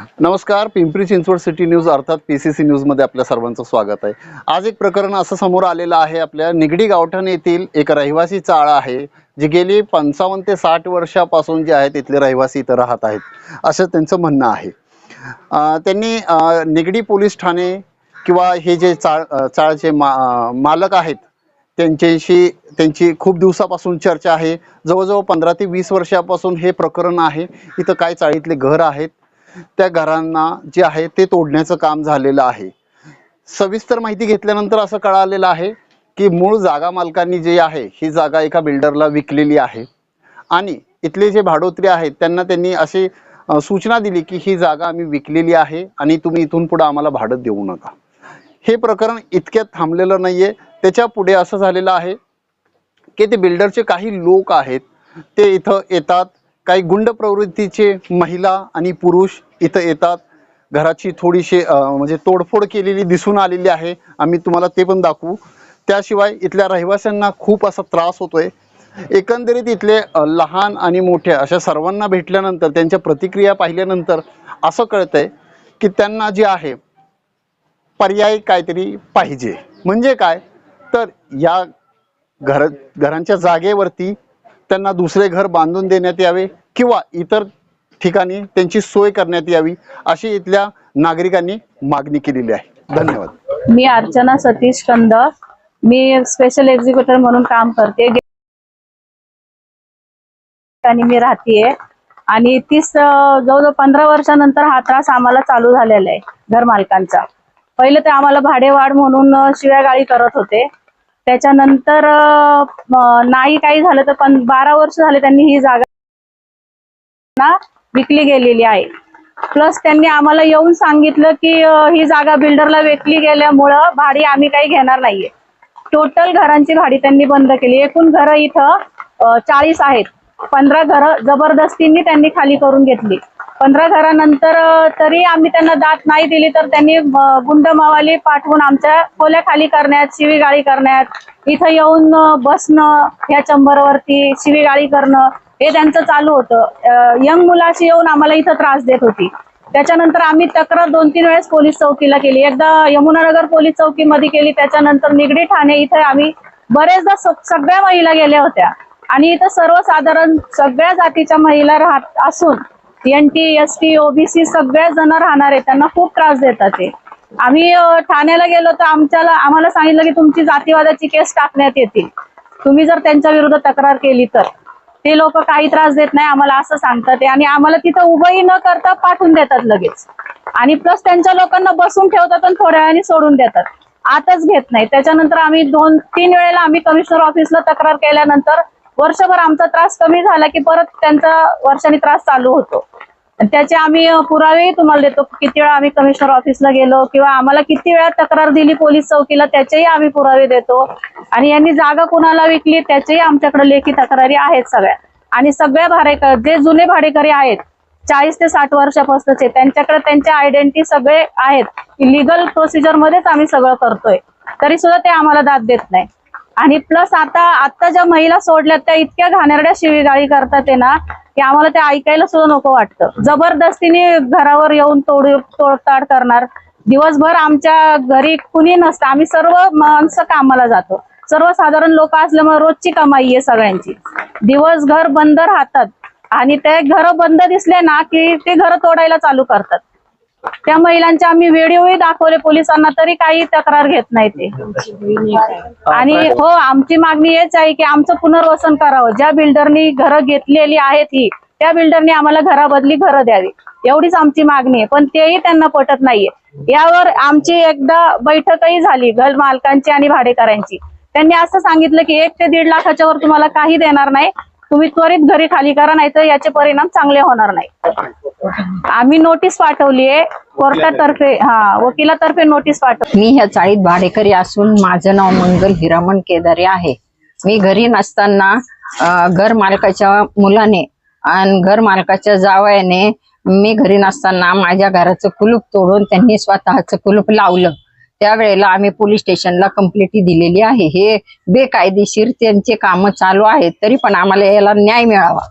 नमस्कार Pimpri Chinchwad city news अर्थात P C C न्यूजमध्ये आपल्या सर्वांचं स्वागत आहे. आज एक प्रकरण असं समोर आलेलं आहे आपल्या निगडी गावठाण येथील एक रहिवासी चाळ आहे जी गेली पंचावन्न ते साठ वर्षापासून जे आहे तिथले रहिवासी इथं राहत आहेत. असं त्यांचं म्हणणं आहे. त्यांनी निगडी पोलीस ठाणे किंवा हे जे चाळ चाळचे मा मालक आहेत त्यांच्याशी त्यांची खूप दिवसापासून चर्चा आहे. जवळजवळ पंधरा ते वीस वर्षापासून हे प्रकरण आहे. इथं काय चाळीतले घर आहेत त्या घरांना जे आहे ते तोडण्याचं काम झालेलं आहे. सविस्तर माहिती घेतल्यानंतर असं कळालेलं आहे की मूळ जागा मालकांनी जे आहे ही जागा एका बिल्डरला विकलेली आहे. आणि इथले जे भाडोत्री आहेत त्यांना त्यांनी अशी सूचना दिली की ही जागा आम्ही विकलेली आहे आणि तुम्ही इथून पुढे आम्हाला भाडं देऊ नका. हे प्रकरण इतक्यात थांबलेलं नाहीये. त्याच्या पुढे असं झालेलं आहे की ते बिल्डरचे काही लोक आहेत ते इथं येतात काही गुंड प्रवृत्तीचे महिला आणि पुरुष इथं येतात. घराची थोडीशी म्हणजे तोडफोड केलेली दिसून आलेली आहे. आम्ही तुम्हाला ते पण दाखवू. त्याशिवाय इथल्या रहिवाशांना खूप असा त्रास होतोय. एकंदरीत इथले लहान आणि मोठे अशा सर्वांना भेटल्यानंतर त्यांच्या प्रतिक्रिया पाहिल्यानंतर असं कळतंय की त्यांना जे आहे पर्याय काहीतरी पाहिजे. म्हणजे काय? तर या घर घरांच्या जागेवरती त्यांना दुसरे घर बांधून देण्यात यावे किंवा इतर ठिकाणी त्यांची सोय करण्यात यावी अशी इथल्या नागरिकांनी मागणी केलेली आहे. धन्यवाद. मी अर्चना सतीश कंद. मी स्पेशल एक्झिक्युटिव्ह म्हणून काम करते. आणि मी राहतीये. आणि तीस जवळजवळ पंधरा वर्षानंतर हा त्रास आम्हाला चालू झालेला आहे घर मालकांचा पहिले ते आम्हाला भाडेवाढ म्हणून शिव्यागाळी करत होते. त्याच्यानंतर नाही काही झालं तर पण बारा वर्ष झाले त्यांनी ही जागा ना विकली गेलेली आहे. प्लस त्यांनी आम्हाला येऊन सांगितलं की ही जागा बिल्डरला विकली गेल्यामुळं भाडी आम्ही काही घेणार नाहीये. टोटल घरांची भाडी त्यांनी बंद केली. एकूण घरं इथं चाळीस आहेत. पंधरा घरं जबरदस्तींनी त्यांनी खाली करून घेतली. पंधरा घरानंतर तरी आम्ही त्यांना दात नाही दिली तर त्यांनी गुंड मावाली पाठवून आमच्या खोल्या खाली करण्यात शिवीगाळी करण्यात इथं येऊन बसणं या चंबरवरती शिवीगाळी करणं हे त्यांचं चालू होतं. यंग मुलाशी येऊन आम्हाला इथं त्रास देत होती. त्याच्यानंतर आम्ही तक्रार दोन तीन वेळेस पोलीस चौकीला केली. एकदा यमुनानगर पोलीस चौकीमध्ये केली त्याच्यानंतर निगडी ठाणे इथे आम्ही बरेचदा सगळ्या महिला गेल्या होत्या. आणि इथं सर्वसाधारण सगळ्या जातीच्या महिला राहत असून N T S T OBC सगळ्या जण राहणार आहेत त्यांना खूप त्रास देतात ते. आम्ही ठाण्याला गेलो तर आमच्याला आम्हाला सांगितलं की तुमची जातीवादाची केस टाकण्यात येतील. तुम्ही जर त्यांच्या विरुद्ध तक्रार केली तर. ते लोक काही त्रास देत नाही आम्हाला असं सांगतात ते. आणि आम्हाला तिथं उभंही न करता पाठवून देतात लगेच. आणि प्लस त्यांच्या लोकांना बसून ठेवतात आणि थोड्या वेळाने सोडून देतात. आताच घेत नाही. त्याच्यानंतर आम्ही दोन तीन वेळेला आम्ही कमिशनर ऑफिसला तक्रार केल्यानंतर वर्षभर आमचा त्रास कमी झाला की परत त्यांचा वर्षाने त्रास चालू होतो. त्याचे आम्ही पुरावेही तुम्हाला देतो किती वेळा आम्ही कमिशनर ऑफिसला गेलो किंवा आम्हाला किती वेळा तक्रार दिली पोलीस चौकीला त्याचेही आम्ही पुरावे देतो. आणि यांनी जागा कुणाला विकली त्याचेही आमच्याकडे लेखी तक्रारी आहेत सगळ्या. आणि सगळ्या भाडेकर जे जुने भाडेकरी आहेत चाळीस ते साठ वर्षापासूनचे त्यांच्याकडे त्यांच्या आयडेंटिटी सगळे आहेत. लिगल प्रोसिजर मध्येच आम्ही सगळं करतोय. तरी सुद्धा ते आम्हाला दाद देत नाही. आणि प्लस आता आता ज्या महिला सोडल्यात त्या इतक्या घाणेरड्या शिवीगाळी करतात आहे ना की आम्हाला ते ऐकायला सुद्धा नको वाटतं. जबरदस्तीने घरावर येऊन तोड तोडताड करणार. दिवसभर आमच्या घरी कुणी नसतं. आम्ही सर्व माणसं कामाला जातो. सर्वसाधारण लोक असल्यामुळे रोजची कमाई आहे सगळ्यांची. दिवसभर बंद राहतात. आणि ते घर बंद दिसले ना की ते घर तोडायला चालू करतात. त्या महिलांचे आम्ही व्हिडिओही दाखवले पोलिसांना तरी काही तक्रार घेत नाही ते. आणि हो आमची मागणी हेच आहे की आमचं पुनर्वसन करावं. ज्या बिल्डरनी घरं घेतलेली आहेत ही त्या बिल्डरनी आम्हाला घराबदली घरं द्यावी. एवढीच आमची मागणी आहे. पण तेही त्यांना पटत नाहीये. यावर आमची एकदा बैठकही झाली घर मालकांची आणि भाडेकरांची. त्यांनी असं सांगितलं की एक ते दीड लाखाच्या वर तुम्हाला काही देणार नाही. तुम्ही त्वरित घरी खाली करा नाही तर याचे परिणाम चांगले होणार नाही. आम्ही नोटीस पाठवलीये कोर्टातर्फे हा वकिलातर्फे नोटीस पाठव मी ह्या चाळीत भाडेकरी असून माझं नाव मंगल हिरामण केदारे आहे. मी घरी नसताना घर मालकाच्या मुलाने आणि घर मालकाच्या जावयाने मी घरी नसताना माझ्या घराचं कुलूप तोडून त्यांनी स्वतःचं कुलूप लावलं. त्यावेळेला आम्ही पोलीस स्टेशनला कंप्लेंटी दिलेली आहे. हे बेकायदेशीर त्यांचे कामं चालू आहेत तरी पण आम्हाला याला न्याय मिळावा.